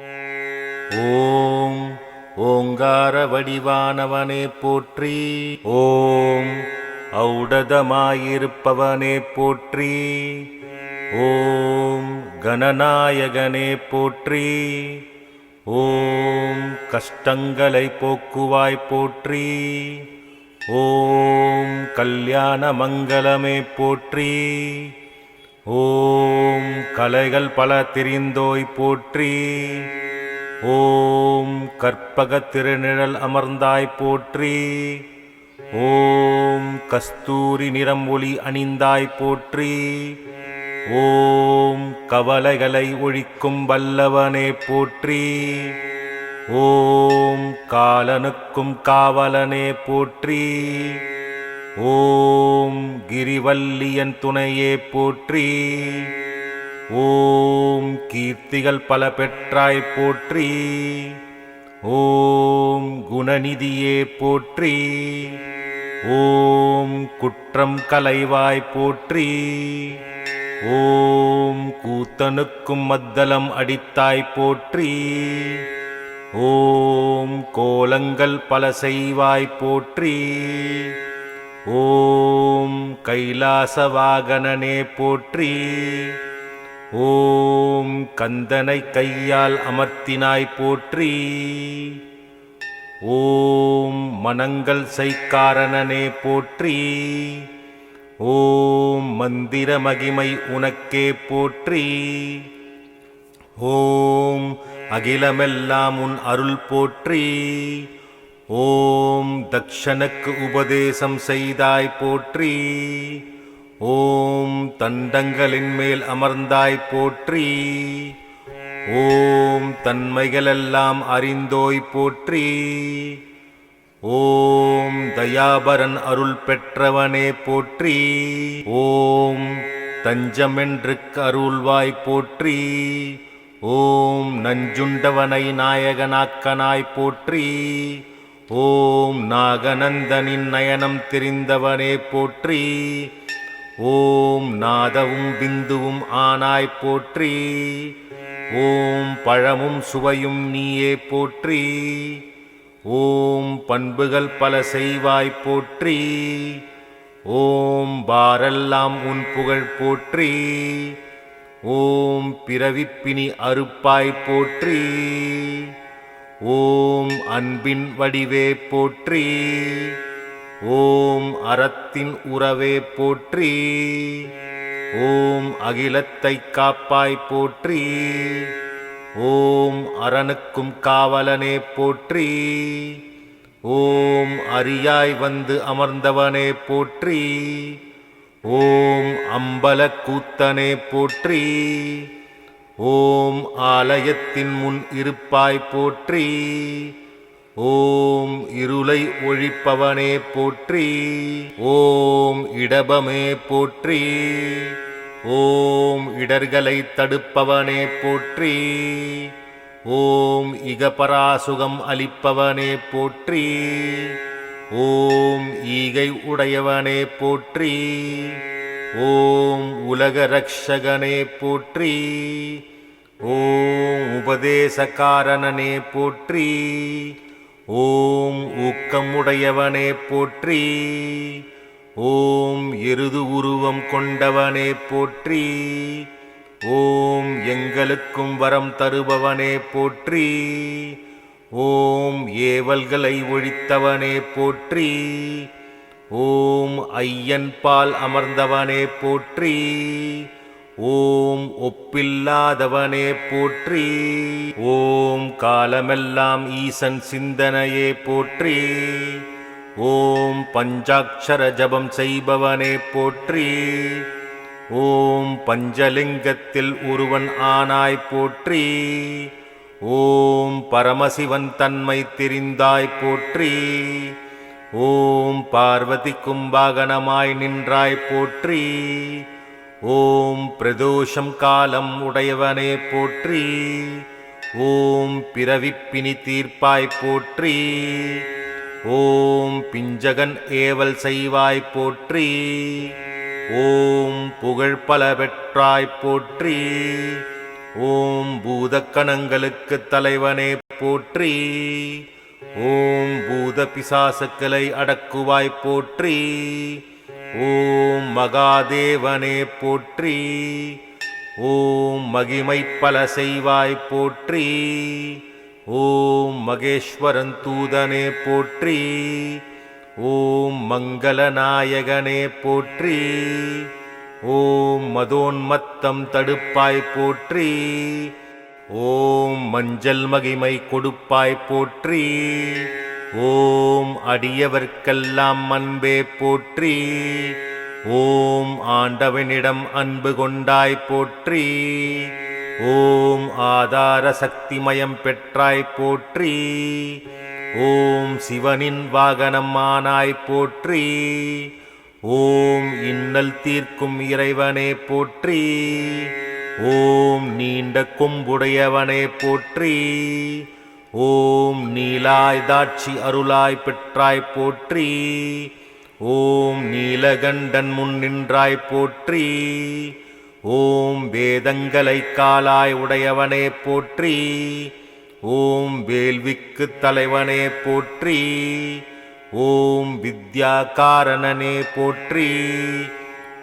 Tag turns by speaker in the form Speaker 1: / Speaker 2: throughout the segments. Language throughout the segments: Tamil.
Speaker 1: ஓம் ஓங்கார வடிவானவனே போற்றி. ஓம் ஔடதமாயிருப்பவனே போற்றி. ஓம் கணநாயகனே போற்றி. ஓம் கஷ்டங்களை போக்குவாய் போற்றி. ஓம் கல்யாண மங்களமே போற்றி. ஓம் கலைகள் பல தெரிந்தோய் போற்றி ஓம் கற்பக திருநிழல் அமர்ந்தாய் போற்றி ஓம் கஸ்தூரி நிறம் ஒளி அணிந்தாய் போற்றி ஓம் கவலைகளை ஒழிக்கும் வல்லவனே போற்றி ஓம் காலனுக்கும் காவலனே போற்றி ஓம் கிரிவல்லியன் துணையே போற்றி. ஓம் கீர்த்திகள் பல பெற்றாய் போற்றி. ஓம் குணநிதியே போற்றி. ஓம் குற்றம் கலைவாய் போற்றி. ஓம் கூத்தனுக்கும் மத்தளம் அடித்தாய் போற்றி. ஓம் கோலங்கள் பல செய்வாய் போற்றி. ஓம் கைலாசவாகனனே போற்றி. ஓம் கந்தனை கையால் அமர்த்தினாய் போற்றி. ஓம் மனங்கள் சைக்காரணனே போற்றி. ஓம் மந்திர மகிமை உனக்கே போற்றி. ஓம் அகிலமெல்லாம் உன் அருள் போற்றி. ஓம் தக்ஷனுக்கு உபதேசம் செய்தாய் போற்றி. ஓம் தண்டங்களின் மேல் அமர்ந்தாய் போற்றி. ஓம் தன்மைகளெல்லாம் அறிந்தோய் போற்றி. ஓம் தயாபரன் அருள் பெற்றவனே போற்றி. ஓம் தஞ்சமென்று அருள்வாய் போற்றி. ஓம் நஞ்சுண்டவனை நாயகனாக்கனாய் போற்றி. ஓம் நாகநந்தனின் நயனம் தெரிந்தவனே போற்றி. ஓம் நாதவும் பிந்துவும் ஆனாய் போற்றி. ஓம் பழமும் சுவையும் நீயே போற்றி. ஓம் பண்புகள் பல செய்வாய் போற்றி. ஓம் பாரெல்லாம் உன் புகழ் போற்றி. ஓம் பிறவிப்பினி அறுப்பாய் போற்றி. ஓம் அன்பின் வடிவே போற்றி. ஓம் அறத்தின் உறவே போற்றி. ஓம் அகிலத்தை காப்பாய் போற்றி. ஓம் அரணுக்கும் காவலனே போற்றி. ஓம் அரியாய் வந்து அமர்ந்தவனே போற்றி. ஓம் அம்பல கூத்தனே போற்றி. ஓம் ஆலயத்தின் முன் இருப்பாய் போற்றி. ஓம் இருளை ஒழிப்பவனே போற்றி. ஓம் இடபமே போற்றி. ஓம் இடர்களை தடுப்பவனே போற்றி. ஓம் இகபராசுகம் அளிப்பவனே போற்றி. ஓம் ஈகை உடையவனே போற்றி. ஓம் உலக ரக்ஷகனே போற்றி ஓம் உபதேசக்காரணனே போற்றி ஓம் ஊக்கமுடையவனே போற்றி ஓம் எருது உருவம் கொண்டவனே போற்றி ஓம் எங்களுக்கும் வரம் தருபவனே போற்றி ஓம் ஏவல்களை ஒழித்தவனே போற்றி ஓம் ஐயன் பால் அமர்ந்தவனே போற்றி. ஓம் ஒப்பில்லாதவனே போற்றி. ஓம் காலமெல்லாம் ஈசன் சிந்தனையே போற்றி. ஓம் பஞ்சாட்சர ஜபம் செய்பவனே போற்றி. ஓம் பஞ்சலிங்கத்தில் ஒருவன் ஆனாய் போற்றி. ஓம் பரமசிவன் தன்மை தெரிந்தாய் போற்றி. ஓம் பார்வதி கும்பாகனமாய் நின்றாய் போற்றி. ஓம் பிரதோஷம் காலம் உடையவனே போற்றி. ஓம் பிறவிப்பினி தீர்ப்பாய் போற்றி. ஓம் பிஞ்சகன் ஏவல் செய்வாய் போற்றி. ஓம் புகழ் பல பெற்றாய் போற்றி. ஓம் பூதக்கணங்களுக்கு தலைவனே போற்றி. ஓம் பூத பிசாசுக்களை அடக்குவாய் போற்றி. ஓம் மகாதேவனே போற்றி. ஓம் மகிமை பல செய்வாய் போற்றி. ஓம் மகேஸ்வரன் தூதனே போற்றி. ஓம் மங்களநாயகனே போற்றி. ஓம் மதோன்மத்தம் தடுப்பாய் போற்றி. ஓம் மஞ்சள் மகிமை கொடுப்பாய் போற்றி ஓம் அடியவர்க்கெல்லாம் அன்பே போற்றி ஓம் ஆண்டவனிடம் அன்பு கொண்டாய் போற்றி ஓம் ஆதார சக்திமயம் பெற்றாய் போற்றி ஓம் சிவனின் வாகனமானாய் போற்றி ஓம் இன்னல் தீர்க்கும் இறைவனே போற்றி ஓம் நீண்ட கொம்புடையவனே போற்றி. ஓம் நீலாய் தாட்சி அருளாய் பெற்றாய் போற்றி. ஓம் நீலகண்டன் முன் நின்றாய் போற்றி. ஓம் வேதங்களை காலாய் உடையவனே போற்றி. ஓம் வேள்விக்கு தலைவனே போற்றி. ஓம் வித்யாகாரணனே போற்றி.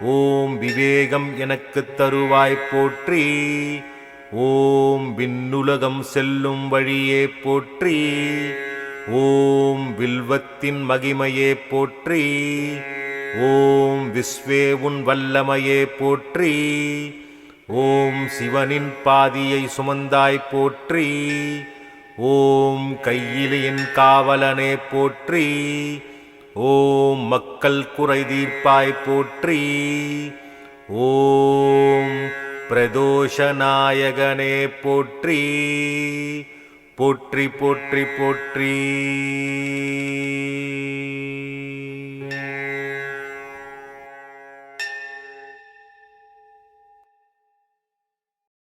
Speaker 1: ஓம் விவேகம் எனக்கு தருவாய் போற்றி. ஓம் விண்ணுலகம் செல்லும் வழியே போற்றி. ஓம் வில்வத்தின் மகிமையே போற்றி. ஓம் விஸ்வே உன் வல்லமையே போற்றி. ஓம் சிவனின் பாதியை சுமந்தாய் போற்றி. ஓம் கையிலியின் காவலனே போற்றி. ஓம் மக்கள் குறை தீர்ப்பாய் போற்றி. ஓம் பிரதோஷநாயகனே போற்றி. போற்றி போற்றி போற்றி.